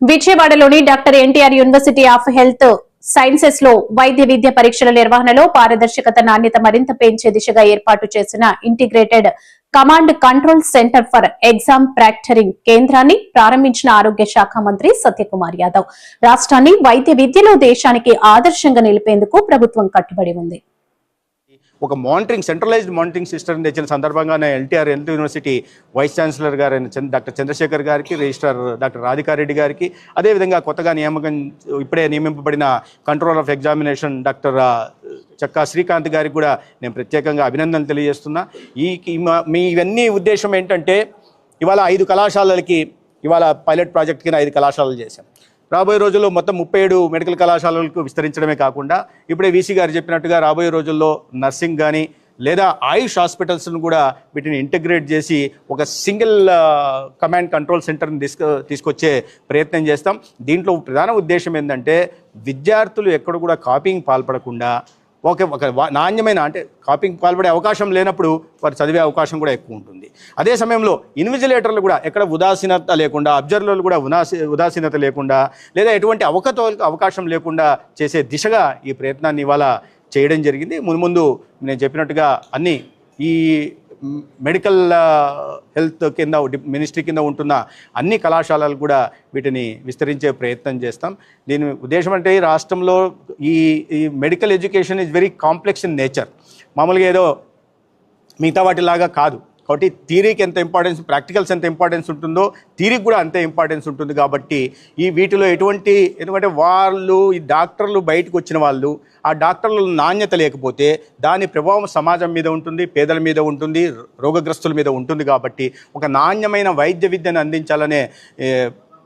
విజయవాడలోని doctor NTR university of health సైన్సెస్లో వైద్య విద్య పరీక్షల నిర్వహణలో పారదర్శకత నాణ్యత మరింత పెంచే దిశగా ఏర్పాటు చేసిన integrated command control centre for exam proctoring కేంద్రాన్ని ప్రారంభించిన ఆరోగ్య శాఖ మంత్రి సత్యకుమార్ యాదవ్. రాష్ట్రాన్ని వైద్య విద్యలో దేశానికి ఆదర్శంగా నిలిపేందుకు ప్రభుత్వం కట్టుబడి ఉంది. ఒక మానిటరింగ్ సెంట్రలైజ్డ్ మానిటరింగ్ సిస్టమ్ తెచ్చిన సందర్భంగానే NTR health university vice chancellor గారైన డాక్టర్ చంద్రశేఖర్ గారికి రిజిస్ట్రార్ డాక్టర్ రాధికారెడ్డి గారికి అదేవిధంగా కొత్తగా నియామకం ఇప్పుడే నియమింపబడిన control of examination doctor Chakka Srikanth గారికి కూడా నేను ప్రత్యేకంగా అభినందనలు తెలియజేస్తున్నా. ఈ మా- మీ ఇవన్నీ ఉద్దేశం ఏంటంటే ఇవాళ ఐదు కళాశాలలకి ఇవాళ పైలట్ ప్రాజెక్ట్ కింద ఐదు కళాశాలలు చేశాం. రాబోయే రోజుల్లో మొత్తం ముప్పై ఏడు మెడికల్ కళాశాలలకు విస్తరించడమే కాకుండా ఇప్పుడే వీసీ గారు చెప్పినట్టుగా రాబోయే రోజుల్లో నర్సింగ్ కానీ లేదా ఆయుష్ హాస్పిటల్స్ను కూడా వీటిని ఇంటిగ్రేట్ చేసి ఒక సింగిల్ కమాండ్ కంట్రోల్ సెంటర్ని తీసుకు తీసుకొచ్చే ప్రయత్నం చేస్తాం. దీంట్లో ప్రధాన ఉద్దేశం ఏంటంటే విద్యార్థులు ఎక్కడ కూడా కాపీయింగ్ పాల్పడకుండా ఓకే ఒక నాణ్యమైన అంటే కాపింగ్ పాల్పడే అవకాశం లేనప్పుడు వారు చదివే అవకాశం కూడా ఎక్కువ ఉంటుంది. అదే సమయంలో ఇన్విజిలేటర్లు కూడా ఎక్కడ ఉదాసీనత లేకుండా అబ్జర్వర్లు కూడా ఉదాసీ ఉదాసీనత లేకుండా లేదా ఎటువంటి అవకతో అవకాశం లేకుండా చేసే దిశగా ఈ ప్రయత్నాన్ని ఇవాళ చేయడం జరిగింది. ముందు ముందు నేను చెప్పినట్టుగా అన్ని ఈ మెడికల్ హెల్త్ కింద మినిస్ట్రీ కింద ఉంటున్న అన్ని కళాశాలలు కూడా వీటిని విస్తరించే ప్రయత్నం చేస్తాం. దీని ఉద్దేశం అంటే ఈ రాష్ట్రంలో ఈ ఈ medical education is very complex in nature. మామూలుగా ఏదో మిగతా వాటిలాగా కాదు. కాబట్టి థీరీకి ఎంత ఇంపార్టెన్స్ ప్రాక్టికల్స్ ఎంత ఇంపార్టెన్స్ ఉంటుందో థీరీకి కూడా అంతే ఇంపార్టెన్స్ ఉంటుంది కాబట్టి ఈ వీటిలో ఎటువంటి ఎందుకంటే వాళ్ళు ఈ డాక్టర్లు బయటకు వచ్చిన వాళ్ళు ఆ డాక్టర్ల నాణ్యత లేకపోతే దాని ప్రభావం సమాజం మీద ఉంటుంది పేదల మీద ఉంటుంది రోగగ్రస్తుల మీద ఉంటుంది కాబట్టి ఒక నాణ్యమైన వైద్య విద్యను అందించాలనే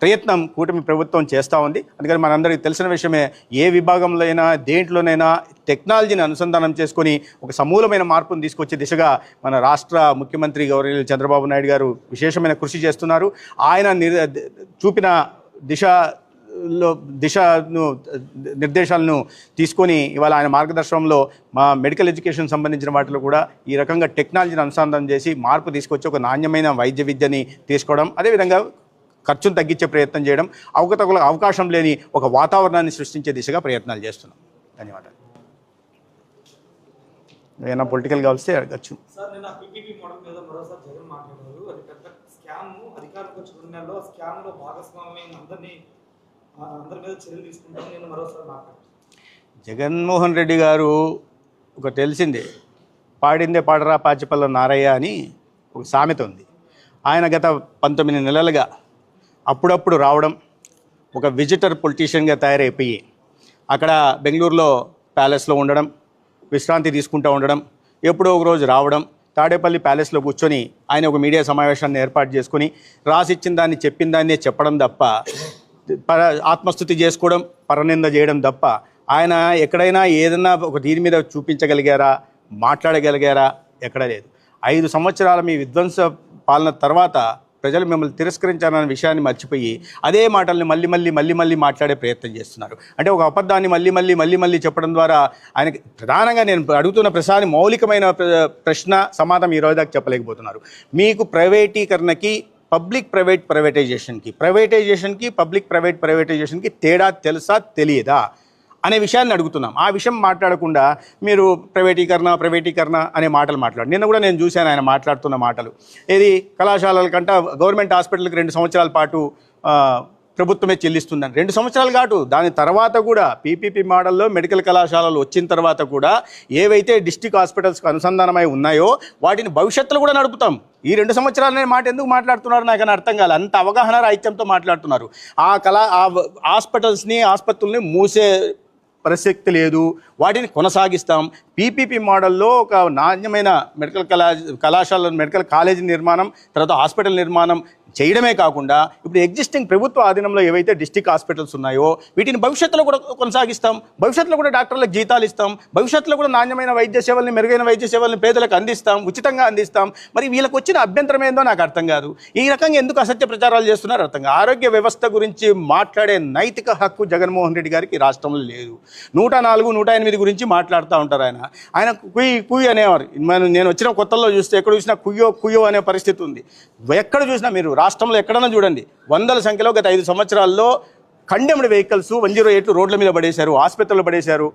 ప్రయత్నం కూటమి ప్రభుత్వం చేస్తూ ఉంది. అందుకని మనందరికీ తెలిసిన విషయమే ఏ విభాగంలో అయినా దేంట్లోనైనా టెక్నాలజీని అనుసంధానం చేసుకొని ఒక సమూలమైన మార్పును తీసుకొచ్చే దిశగా మన రాష్ట్ర ముఖ్యమంత్రి గౌరవ చంద్రబాబు నాయుడు గారు విశేషమైన కృషి చేస్తున్నారు. ఆయన నిర్ చూపిన దిశలో దిశను నిర్దేశాలను తీసుకొని ఇవాళ ఆయన మార్గదర్శనంలో మా మెడికల్ ఎడ్యుకేషన్ సంబంధించిన వాటిలో కూడా ఈ రకంగా టెక్నాలజీని అనుసంధానం చేసి మార్పు తీసుకొచ్చి ఒక నాణ్యమైన వైద్య విద్యని తీసుకోవడం అదేవిధంగా ఖర్చును తగ్గించే ప్రయత్నం చేయడం అవకతవకలకు అవకాశం లేని ఒక వాతావరణాన్ని సృష్టించే దిశగా ప్రయత్నాలు చేస్తున్నాం. ధన్యవాదాలు. ఏమైనా పొలిటికల్ కావాల్సి అడగచ్చు. జగన్మోహన్ రెడ్డి గారు ఒక తెలిసిందే పాడిందే పాడరా పాచిపల్ల నారయ్య అని ఒక సామెత ఉంది. ఆయన గత పంతొమ్మిది నెలలుగా అప్పుడప్పుడు రావడం ఒక విజిటర్ పొలిటీషియన్గా తయారైపోయి అక్కడ బెంగళూరులో ప్యాలెస్లో ఉండడం విశ్రాంతి తీసుకుంటూ ఉండడం ఎప్పుడో ఒక రోజు రావడం తాడేపల్లి ప్యాలెస్లో కూర్చొని ఆయన ఒక మీడియా సమావేశాన్ని ఏర్పాటు చేసుకుని రాసిచ్చిన దాన్ని చెప్పిన దాన్నే చెప్పడం తప్ప పర ఆత్మస్థుతి చేసుకోవడం పరనింద చేయడం తప్ప ఆయన ఎక్కడైనా ఏదన్నా ఒక దీని మీద చూపించగలిగారా మాట్లాడగలిగారా ఎక్కడ లేదు. ఐదు సంవత్సరాల మీ విధ్వంస పాలన తర్వాత ప్రజలు మిమ్మల్ని తిరస్కరించారన్న విషయాన్ని మర్చిపోయి అదే మాటల్ని మళ్ళీ మళ్ళీ మళ్ళీ మళ్ళీ మాట్లాడే ప్రయత్నం చేస్తున్నారు. అంటే ఒక అబద్ధాన్ని మళ్ళీ మళ్ళీ మళ్ళీ మళ్ళీ చెప్పడం ద్వారా ఆయనకి ప్రధానంగా నేను అడుగుతున్న ప్రశ్న మౌలికమైన ప్ర- ప్రశ్న సమాధానం ఈరోజు దాకా చెప్పలేకపోతున్నారు. మీకు ప్రైవేటీకరణకి పబ్లిక్ ప్రైవేట్ ప్రైవేటైజేషన్కి ప్రైవేటైజేషన్కి పబ్లిక్ ప్రైవేట్ ప్రైవేటైజేషన్కి తేడా తెలుసా తెలియదా? అనే విషయాన్ని అడుగుతున్నాం. ఆ విషయం మాట్లాడకుండా మీరు ప్రైవేటీకరణ ప్రైవేటీకరణ అనే మాటలు మాట్లాడు. నిన్న కూడా నేను చూశాను ఆయన మాట్లాడుతున్న మాటలు. ఏది? కళాశాలల కంటే గవర్నమెంట్ హాస్పిటల్కి రెండు సంవత్సరాల పాటు ప్రభుత్వమే చెల్లిస్తుందని. రెండు సంవత్సరాలు కాటు దాని తర్వాత కూడా పీపీపీ మోడల్లో మెడికల్ కళాశాలలు వచ్చిన తర్వాత కూడా ఏవైతే డిస్టిక్ హాస్పిటల్స్కి అనుసంధానమై ఉన్నాయో వాటిని భవిష్యత్తులో కూడా నడుపుతాం. ఈ రెండు సంవత్సరాలనే మాట ఎందుకు మాట్లాడుతున్నారు? నాకు అని అర్థం కాలేదు అంత అవగాహన రాహిత్యంతో మాట్లాడుతున్నారు. ఆ కళా ఆ హాస్పిటల్స్ని ఆసుపత్రుల్ని మూసే ప్రసక్తి లేదు. వాటిని కొనసాగిస్తాం. పీపీపీ మోడల్లో ఒక నాణ్యమైన మెడికల్ కళా కళాశాల మెడికల్ కాలేజీ నిర్మాణం తర్వాత హాస్పిటల్ నిర్మాణం చేయడమే కాకుండా ఇప్పుడు ఎగ్జిస్టింగ్ ప్రభుత్వ ఆధీనంలో ఏవైతే డిస్టిక్ హాస్పిటల్స్ ఉన్నాయో వీటిని భవిష్యత్తులో కూడా కొనసాగిస్తాం. భవిష్యత్తులో కూడా డాక్టర్లకు జీతాలు ఇస్తాం. భవిష్యత్తులో కూడా నాణ్యమైన వైద్య సేవల్ని మెరుగైన వైద్య సేవల్ని పేదలకు అందిస్తాం ఉచితంగా అందిస్తాం. మరి వీళ్ళకి వచ్చిన అభ్యంతరం ఏందో నాకు అర్థం కాదు. ఈ రకంగా ఎందుకు అసత్య ప్రచారాలు చేస్తున్నారు అర్థం కాదు. ఆరోగ్య వ్యవస్థ గురించి మాట్లాడే నైతిక హక్కు జగన్మోహన్ రెడ్డి గారికి రాష్ట్రంలో లేదు. నూట నాలుగు నూట ఎనిమిది గురించి మాట్లాడుతూ ఉంటారు ఆయన. ఆయన కుయ్యి కుయ్యి అనేవారు. మనం నేను వచ్చిన కొత్తల్లో చూస్తే ఎక్కడ చూసినా కుయ్యో కుయ్యో అనే పరిస్థితి ఉంది. ఎక్కడ చూసినా మీరు రాష్ట్రంలో ఎక్కడన్నా చూడండి వందల సంఖ్యలో గత ఐదు సంవత్సరాల్లో కండెమ్డ్ వెహికల్స్ వన్ జీరో ఎయిట్లు రోడ్ల మీద పడేశారు ఆసుపత్రులు పడేశారు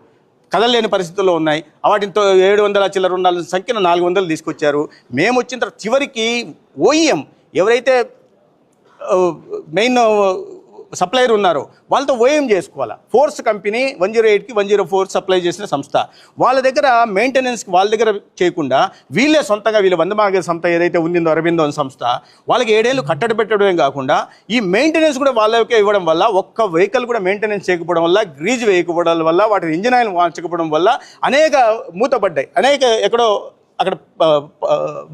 కదలలేని పరిస్థితుల్లో ఉన్నాయి. వాటితో ఏడు వందల చిల్లర ఉండాల్సిన సంఖ్యను నాలుగు వందలు తీసుకొచ్చారు. మేము వచ్చిన తర్వాత చివరికి ఓఈఎం ఎవరైతే మెయిన్ సప్లైర్ ఉన్నారు. వాళ్ళతో ఓఎం చేసుకోవాలా? ఫోర్స్ కంపెనీ వన్ జీరో ఎయిట్కి వన్ జీరో ఫోర్ సప్లై చేసిన సంస్థ. వాళ్ళ దగ్గర మెయింటెనెన్స్కి వాళ్ళ దగ్గర చేయకుండా వీళ్ళే సొంతంగా వీళ్ళ వందమాగ సంస్థ ఏదైతే ఉందో అరవిందో సంస్థ వాళ్ళకి ఏడేళ్ళు కట్టడి పెట్టడమే కాకుండా ఈ మెయింటెనెన్స్ కూడా వాళ్ళకే ఇవ్వడం వల్ల ఒక్క వెహికల్ కూడా మెయింటెనెన్స్ చేయకపోవడం వల్ల గ్రీజ్ వేయకపోవడం వల్ల వాటి ఇంజిన్ ఆయిల్ మార్చకపోవడం వల్ల అనేక మూతపడ్డాయి. అనేక ఎక్కడో అక్కడ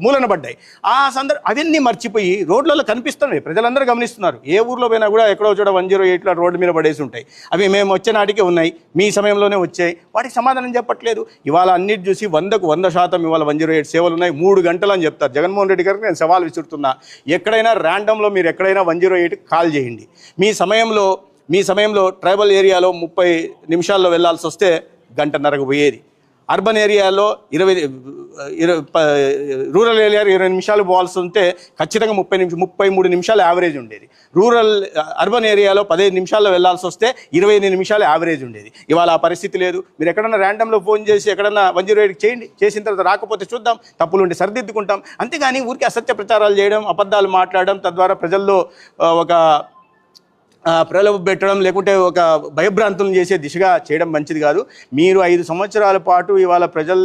మూలన పడ్డాయి. ఆ సందర్భ అవన్నీ మర్చిపోయి రోడ్లలో కనిపిస్తున్నాయి ప్రజలందరూ గమనిస్తున్నారు. ఏ ఊర్లో పోయినా కూడా ఎక్కడో చోట వన్ జీరో ఎయిట్లో రోడ్డు మీద పడేసి ఉంటాయి. అవి మేము వచ్చే నాటికే ఉన్నాయి. మీ సమయంలోనే వచ్చాయి. వాటికి సమాధానం చెప్పట్లేదు. ఇవాళ అన్నిటి చూసి వందకు వంద శాతం ఇవాళ వన్ జీరో ఎయిట్ సేవలు ఉన్నాయి. మూడు గంటలు అని చెప్తారు. జగన్మోహన్ రెడ్డి గారికి నేను సవాల్ విసురుతున్నా. ఎక్కడైనా ర్యాండమ్లో మీరు ఎక్కడైనా వన్ జీరో ఎయిట్ కాల్ చేయండి. మీ సమయంలో మీ సమయంలో ట్రైబల్ ఏరియాలో ముప్పై నిమిషాల్లో వెళ్ళాల్సి వస్తే గంటన్నరకు పోయేది. అర్బన్ ఏరియాలో ఇరవై ఇరవై ప- రూరల్ ఏరియాలో ఇరవై నిమిషాలు పోవాల్సి ఉంటే ఖచ్చితంగా ముప్పై నిమిషం ముప్పై మూడు నిమిషాలు యావరేజ్ ఉండేది. రూరల్ అర్బన్ ఏరియాలో పదిహేను నిమిషాల్లో వెళ్ళాల్సి వస్తే ఇరవై ఎనిమిది నిమిషాలు యావరేజ్ ఉండేది. ఇవాళ ఆ పరిస్థితి లేదు. మీరు ఎక్కడన్నా ర్యాండమ్లో ఫోన్ చేసి ఎక్కడన్నా వన్ జీరో ఎయిట్ చేయండి చేసిన తర్వాత రాకపోతే చూద్దాం తప్పులు ఉంటే సరిదిద్దుకుంటాం. అంతేగాని ఊరికి అసత్య ప్రచారాలు చేయడం అబద్ధాలు మాట్లాడడం తద్వారా ప్రజల్లో ఒక ప్రలోభ పెట్టడం లేకుంటే ఒక భయభ్రాంతులను చేసే దిశగా చేయడం మంచిది కాదు. మీరు ఐదు సంవత్సరాల పాటు ఇవాళ ప్రజలు